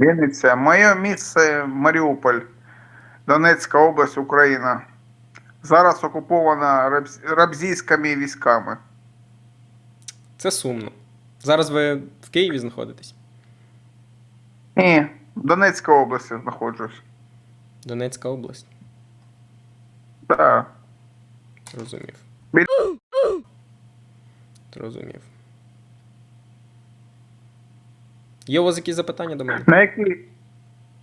Вінниця. Моє місце Маріуполь, Донецька область, Україна. Зараз окупована рабзійськими військами. Це сумно. Зараз ви в Києві знаходитесь? Ні, в Донецькій області знаходжусь. Донецька область. Так. Зрозумів. Біль- Зрозумів. Є у вас якісь запитання до мене? На які,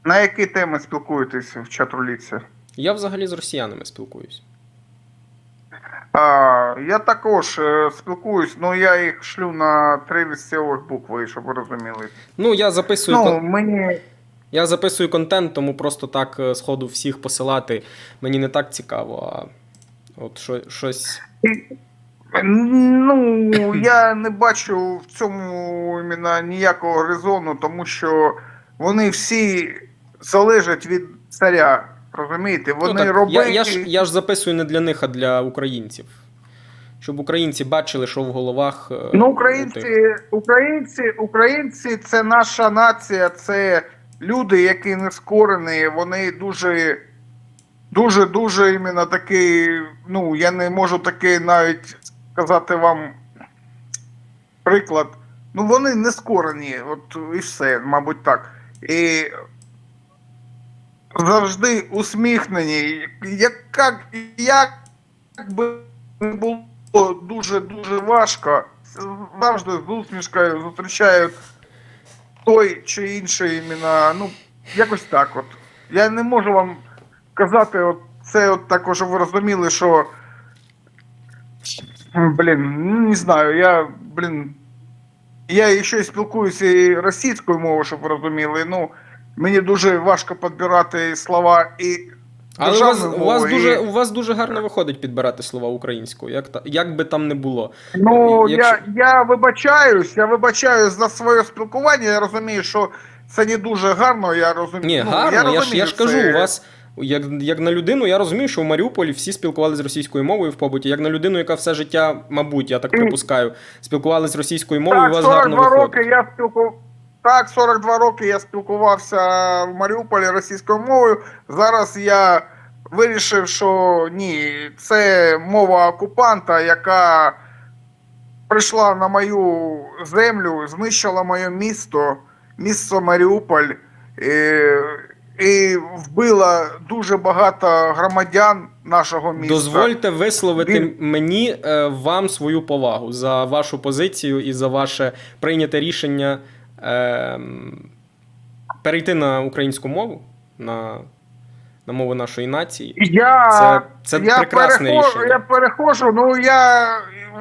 на які теми спілкуєтеся в чатруліці? Я взагалі з росіянами спілкуюсь. А, я також е, спілкуюсь, але я їх шлю на три місцевих букви, щоб ви розуміли. Ну, я записую, Ну, мені я записую контент, тому просто так е, сходу всіх посилати мені не так цікаво, а от що, щось. Ну, я не бачу в цьому іменно ніякого резону, тому що вони всі залежать від царя. Розумієте? Вони ну, так, роблять. я, я, ж, я ж записую не для них, а для українців. Щоб українці бачили, що в головах. е, Ну, українці, українці, українці це наша нація, це люди, які не скорені, вони дуже, дуже, дуже іменно такі. Ну, я не можу таки навіть сказати вам приклад. Ну, вони не скорені, от і все, мабуть, так. І завжди усміхнені. Як, як би було дуже дуже важко, завжди з усмішкою зустрічають той чи інший іменно, ну, якось так от. Я не можу вам казати, от це от також, ви розуміли, що. Блін, ну не знаю, я, блін. Я ще й спілкуюся і російською мовою, щоб ви розуміли. Ну, мені дуже важко підбирати слова і Але у вас, у, вас дуже, у вас дуже гарно виходить підбирати слова українською, як, та, як би там не було. Ну, Якщо- я, я вибачаюсь, я вибачаюсь за своє спілкування. Я розумію, що це не дуже гарно. Я розумію. Ні, ну, гарно, я, ж, розумію, я ж кажу, це- у вас. Як, як на людину, я розумію, що в Маріуполі всі спілкувалися з російською мовою в побуті. Як на людину, яка все життя, мабуть, я так припускаю, спілкувалися російською мовою, Так, у вас гарно 42 виходить. роки я спілку... Так, 42 роки я спілкувався в Маріуполі російською мовою. Зараз я вирішив, що ні, це мова окупанта, яка прийшла на мою землю, знищила моє місто, місто Маріуполь. І, і вбила дуже багато громадян нашого міста. Дозвольте висловити Він- мені е, вам свою повагу за вашу позицію і за ваше прийняте рішення е, перейти на українську мову, на, на мову нашої нації. Я, Це- це я прекрасне перехожу, рішення. Я перехожу, ну я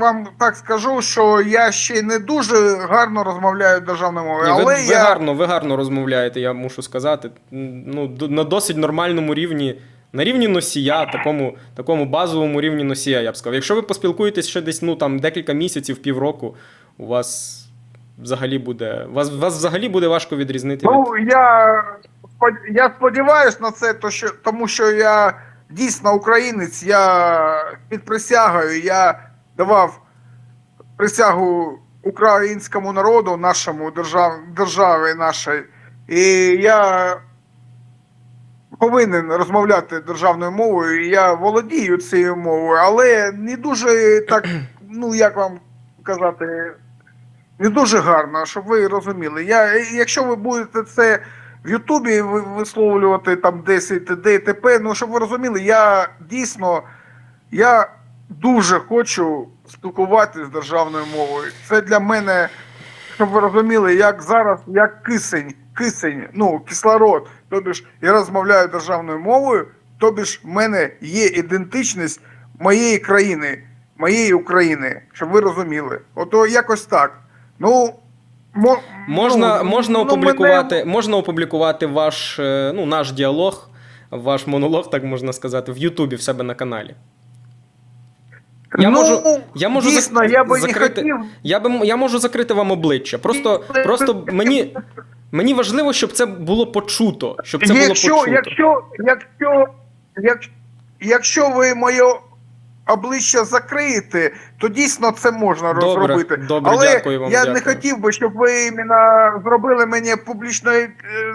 вам так скажу, що я ще не дуже гарно розмовляю державною мовою, ви, але ви, я гарно, ви гарно розмовляєте, я мушу сказати. Ну, на досить нормальному рівні. На рівні носія, такому, такому базовому рівні носія, я б сказав. Якщо ви поспілкуєтесь ще десь ну, там, декілька місяців, півроку, у вас взагалі буде. Вас, вас взагалі буде важко відрізнити від. ну я спод- я сподіваюся на це, то що тому що я дійсно українець, я під присягою, я давав присягу українському народу, нашому держав, державі нашій, і я повинен розмовляти державною мовою, і я володію цією мовою, але не дуже так, ну як вам казати, не дуже гарно, щоб ви розуміли. Я, якщо ви будете це в Ютубі висловлювати там 10 т.д. і т.п., ну щоб ви розуміли, я дійсно я дуже хочу спілкуватися з державною мовою. Це для мене, щоб ви розуміли, як зараз, як кисень, кисень, ну, кислород. Тобі ж я розмовляю державною мовою, тобі ж в мене є ідентичність моєї країни, моєї України, щоб ви розуміли. Ото якось так. Ну, мо, Можна, ну, можна, ну, опублікувати, мене- можна опублікувати ваш, е, ну, наш діалог, ваш монолог, так можна сказати, в Ютубі в себе на каналі. Я ну, можу- я можу дійсно, зак- я би закрити- не хотів. Я, би, я можу закрити вам обличчя. Просто, просто мені, мені важливо, щоб це було почуто. Щоб це було якщо, почуто. якщо, якщо, як, якщо ви моє обличчя закриєте, то дійсно це можна Добре, розробити. добре, Але дякую вам, я дякую. не хотів би, щоб ви іменно зробили мене публічною е,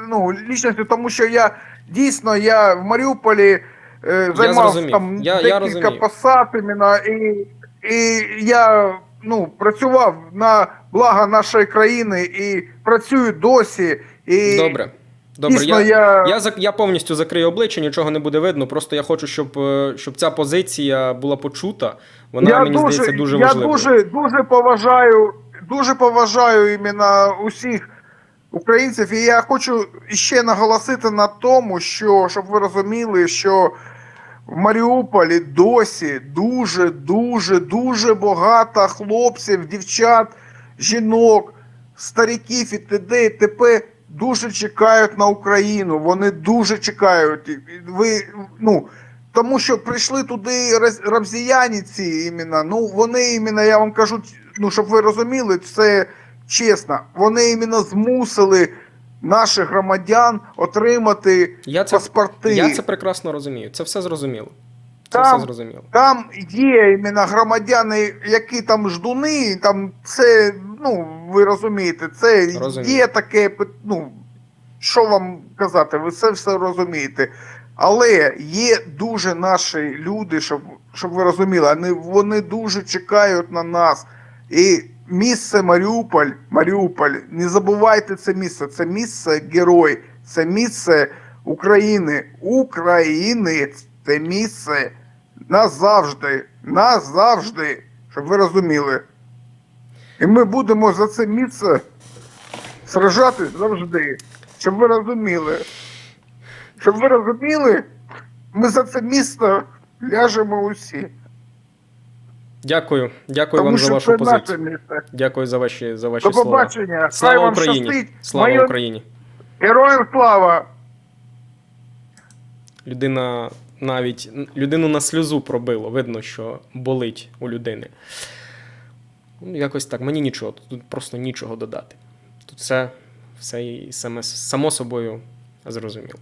ну, лічністю, тому що я дійсно я в Маріуполі займав зрозумів. там Я- я декілька розумію. посад іменно, і, і я ну, працював на благо нашої країни і працюю досі. І Добре. Добре, дійсно я, я, я, я повністю закрию обличчя, нічого не буде видно. Просто я хочу, щоб, е, щоб ця позиція була почута. Вона, я мені здається, дуже я важливою. дуже, дуже поважаю, дуже поважаю іменно усіх українців. І я хочу ще наголосити на тому, що щоб ви розуміли, що в Маріуполі досі дуже, дуже, дуже багато хлопців, дівчат, жінок, стариків і т.д. і т.п. дуже чекають на Україну. Вони дуже чекають. Ви, ну, тому що прийшли туди рамзіяні ці іменно, ну вони іменно, я вам кажу, ну щоб ви розуміли, це чесно. Вони іменно змусили наших громадян отримати Я це, паспорти. я це прекрасно розумію. Це все зрозуміло. Це Там- все зрозуміло. Там є іменно громадяни, які там ждуни, там це, ну, ви розумієте, це Розумію. є таке, ну, що вам казати, ви це все розумієте. Але є дуже наші люди, щоб, щоб ви розуміли, вони, вони дуже чекають на нас. І місце Маріуполь, Маріуполь, не забувайте це місце, це місце герой, це місце України, України, це місце назавжди, назавжди, щоб ви розуміли. І ми будемо за це місце сражати завжди, щоб ви розуміли. Щоб ви розуміли, ми за це місце ляжемо усі. Дякую. Дякую тому вам за вашу позицію. місце. Дякую за ваші, за ваші До слова. побачення. Слава вам Україні! щастить. Слава Моє- Україні! Героям слава! Людина навіть людину на сльозу пробило. Видно, що болить у людини. Ну, якось так. Мені нічого, тут просто нічого додати. Тут все, все і саме, само собою зрозуміло.